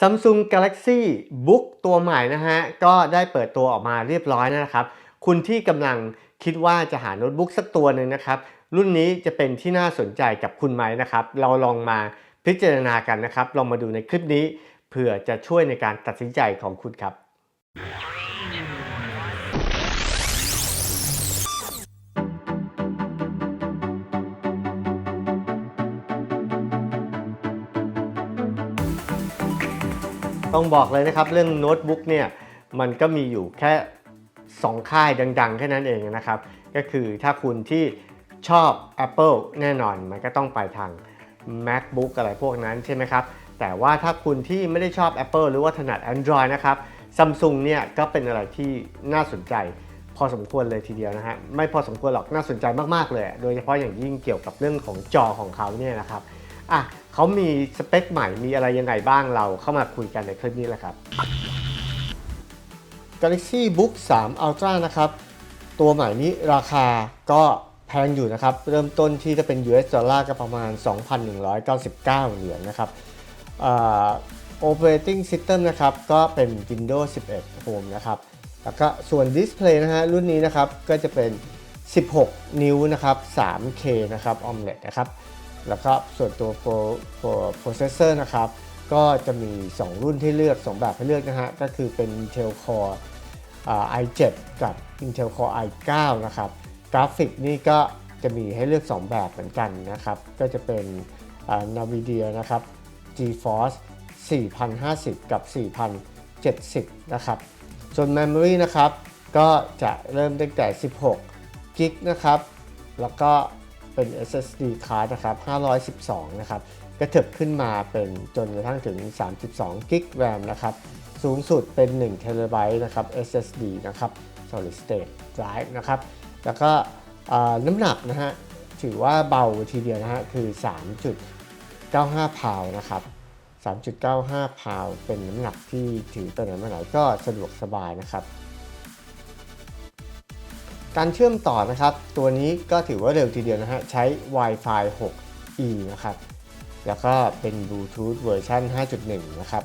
Samsung Galaxy Book ตัวใหม่นะฮะ ก็ได้เปิดตัวออกมาเรียบร้อยนะครับ คุณที่กำลังคิดว่าจะหาโน้ตบุ๊กสักตัวหนึ่งนะครับ รุ่นนี้จะเป็นที่น่าสนใจกับคุณไหมนะครับ เราลองมาพิจารณากันนะครับ ลองมาดูในคลิปนี้เผื่อจะช่วยในการตัดสินใจของคุณครับ ต้องบอกเลยนะครับเรื่องโน้ตบุ๊กเนี่ยมันก็มีอยู่แค่ 2 ค่ายดังๆ แค่นั้นเองนะครับ ก็คือถ้าคุณที่ชอบ Apple แน่นอนมันก็ต้องไปทาง MacBook อะไรพวกนั้นใช่ไหมครับ แต่ว่าถ้าคุณที่ไม่ได้ชอบ Apple หรือว่าถนัด Android นะครับ Samsung เนี่ยก็เป็นอะไรที่น่าสนใจ พอสมควรเลยทีเดียวนะฮะไม่พอสมควรหรอกน่าสนใจมากๆเลย โดยเฉพาะอย่างยิ่งเกี่ยวกับเรื่องของจอของเขาเนี่ยนะครับ อะเขามีสเปคใหม่มีอะไรยังไงบ้างเราเข้ามาคุยกันในคลิปนี้แหละครับ Galaxy Book 3 Ultra นะครับ ตัวใหม่นี้ราคาก็แพงอยู่นะครับ เริ่มต้นที่จะเป็น US ดอลลาร์ก็ประมาณ 2,199 เหรียญนะครับอ่า Operating System นะครับ ก็เป็น Windows 11 Home นะครับ แล้วก็ส่วน Display นะฮะ รุ่นนี้นะครับ ก็จะเป็น 16 นิ้วนะครับ 3K นะครับ OLED นะครับ แล้วก็ส่วนตัว Pro, Pro Processor นะครับ ก็จะมี 2 รุ่นที่เลือก 2 แบบให้เลือกนะฮะ ก็คือเป็น Intel Core อ่า i7 กับ Intel Core i9 นะครับ กราฟิกนี่ก็จะมีให้เลือก 2 แบบเหมือนกันนะครับ ก็จะเป็น NVIDIA นะครับ GeForce 4050 กับ 4070 นะครับ ส่วน Memory นะครับ ก็จะเริ่มตั้งแต่ 16กิกนะครับ แล้วก็ เป็น SSD card นะครับ 512 นะครับ กระเถิบขึ้นมาเป็นจนกระทั่งถึง 32กิก RAM นะครับ สูงสุดเป็น1 t b นะครับ SSD นะครับ Solid State Drive นะครับ แล้วก็น้ำหนักนะฮะ ถือว่าเบาทีเดียวนะฮะ คือ 3.95 พาวนะครับ 3.95 พาวเป็นน้ำหนักที่ถือไปไหนมาไหนก็สะดวกสบายนะครับ การเชื่อมต่อนะครับ ตัวนี้ก็ถือว่าเร็วทีเดียวนะฮะ ใช้ Wi-Fi 6E นะครับ แล้วก็เป็น Bluetooth เวอร์ชัน5.1 นะครับ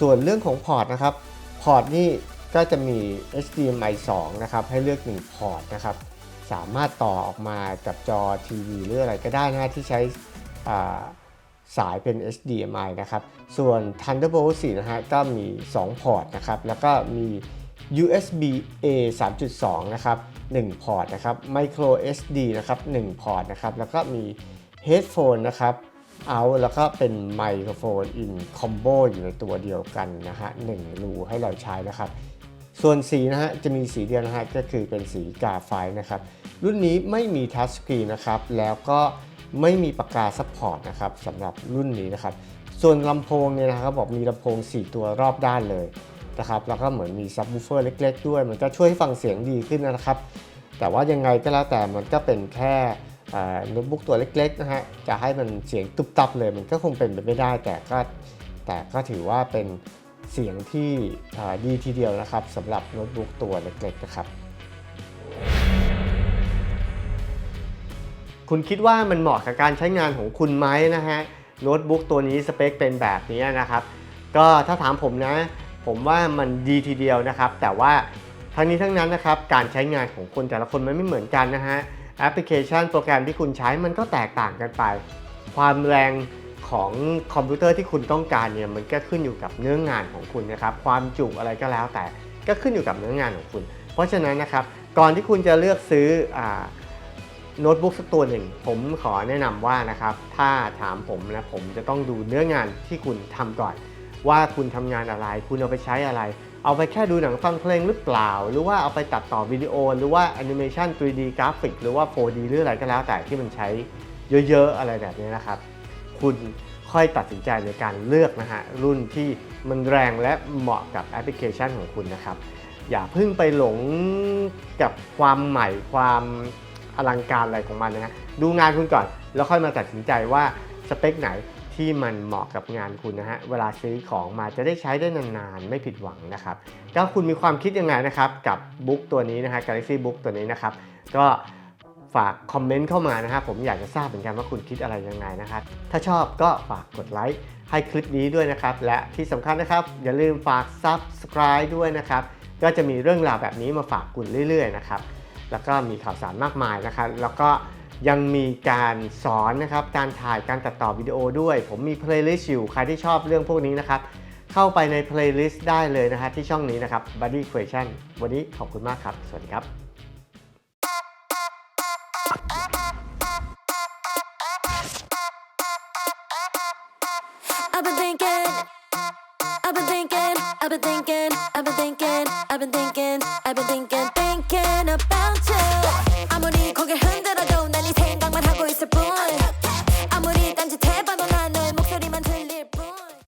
ส่วนเรื่องของพอร์ตนะครับ พอร์ตนี่ก็จะมี HDMI 2 นะครับ ให้เลือก 1 พอร์ตนะครับ สามารถต่อออกมากับจอทีวีหรืออะไรก็ได้นะฮะที่ใช้สายเป็น HDMI นะครับ ส่วน Thunderbolt 4 นะฮะ ก็มี 2 พอร์ตนะครับ แล้วก็มี USB A 3.2 นะครับ 1 พอร์ตนะครับ Micro SD นะครับ 1 พอร์ตนะครับ แล้วก็มี Headphone นะครับ เอาแล้วก็เป็นไมโครโฟนอินคอมโบอยู่ในตัวเดียวกันนะฮะหนึ่งรูให้เราใช้นะครับ ส่วนสีนะฮะจะมีสีเดียวนะฮะก็คือเป็นสีกาไฟนะครับ รุ่นนี้ไม่มีทัชสกรีนนะครับ แล้วก็ไม่มีปากกาซัพพอร์ตนะครับสำหรับรุ่นนี้นะครับ ส่วนลำโพงเนี่ยนะครับบอกมีลำโพง 4 ตัวรอบด้านเลย นะครับแล้วก็เหมือนมีซับวูเฟอร์เล็ก ๆ ด้วย มันก็ช่วยให้ฟังเสียงดีขึ้นนะครับ แต่ว่ายังไงก็แล้วแต่มันก็เป็นแค่อ่าโน้ตบุ๊กตัวเล็กๆนะฮะจะให้มันเสียงตุบตับเลย มันก็คงเป็นไปไม่ได้ แต่ก็แต่ก็ถือว่าเป็นเสียงที่ดีทีเดียวนะครับสำหรับโน้ตบุ๊กตัวเล็กๆนะครับคุณคิดว่ามันเหมาะกับการใช้งานของคุณไหมนะฮะโน้ตบุ๊กตัวนี้สเปคเป็นแบบนี้นะครับ ก็ถ้าถามผมนะ ผมว่ามันดีทีเดียวนะครับ แต่ว่าทั้งนี้ทั้งนั้นนะครับการใช้งานของคนแต่ละคนมันไม่เหมือนกันนะฮะแอปพลิเคชันโปรแกรมที่คุณใช้มันก็แตกต่างกันไป ความแรงของคอมพิวเตอร์ที่คุณต้องการเนี่ยมันก็ขึ้นอยู่กับเนื้องานของคุณนะครับความจุอะไรก็แล้วแต่ก็ขึ้นอยู่กับเนื้องานของคุณ เพราะฉะนั้นนะครับก่อนที่คุณจะเลือกซื้ออโน้ตบุ๊กสักตัวหนึ่ง ผมขอแนะนำว่านะครับถ้าถามผมนะผมจะต้องดูเนื้องานที่คุณทำก่อน ว่าคุณทำงานอะไร คุณเอาไปใช้อะไร เอาไปแค่ดูหนังฟังเพลงหรือเปล่า หรือว่าเอาไปตัดต่อวิดีโอ หรือว่าแอนิเมชัน 3D กราฟิก หรือว่า 4D หรืออะไรก็แล้วแต่ที่มันใช้เยอะๆ อะไรแบบนี้นะครับ คุณค่อยตัดสินใจในการเลือกนะฮะรุ่นที่มันแรงและเหมาะกับแอปพลิเคชันของคุณนะครับ อย่าเพิ่งไปหลงกับความใหม่ความอลังการอะไรของมันนะฮะดูงานคุณก่อนแล้วค่อยมาตัดสินใจว่าสเปคไหน ที่มันเหมาะกับงานคุณนะฮะ เวลาซื้อของมาจะได้ใช้ได้นานๆ ไม่ผิดหวังนะครับก็คุณมีความคิดยังไงนะครับ กับบุ๊กตัวนี้นะฮะ Galaxy Book ตัวนี้นะครับ ก็ฝากคอมเมนต์เข้ามานะครับผมอยากจะทราบเหมือนกันว่าคุณคิดอะไรยังไงนะครับ ถ้าชอบก็ฝากกดไลค์ให้คลิปนี้ด้วยนะครับ และที่สำคัญนะครับ อย่าลืมฝาก Subscribe ด้วยนะครับ ก็จะมีเรื่องราวแบบนี้มาฝากคุณเรื่อยๆนะครับ แล้วก็มีข่าวสารมากมายนะครับ แล้วก็ ยังมีการสอนนะครับ การถ่ายการตัดต่อวิดีโอด้วย ผมมีเพลย์ลิสต์อยู่ ใครที่ชอบเรื่องพวกนี้นะครับ เข้าไปในเพลย์ลิสต์ได้เลยนะฮะที่ช่องนี้นะครับ Buddy Question วันนี้ขอบคุณมากครับ สวัสดีครับ I've been thinking, I've been thinking, I've been thinking, I've been thinking, I've been thinking.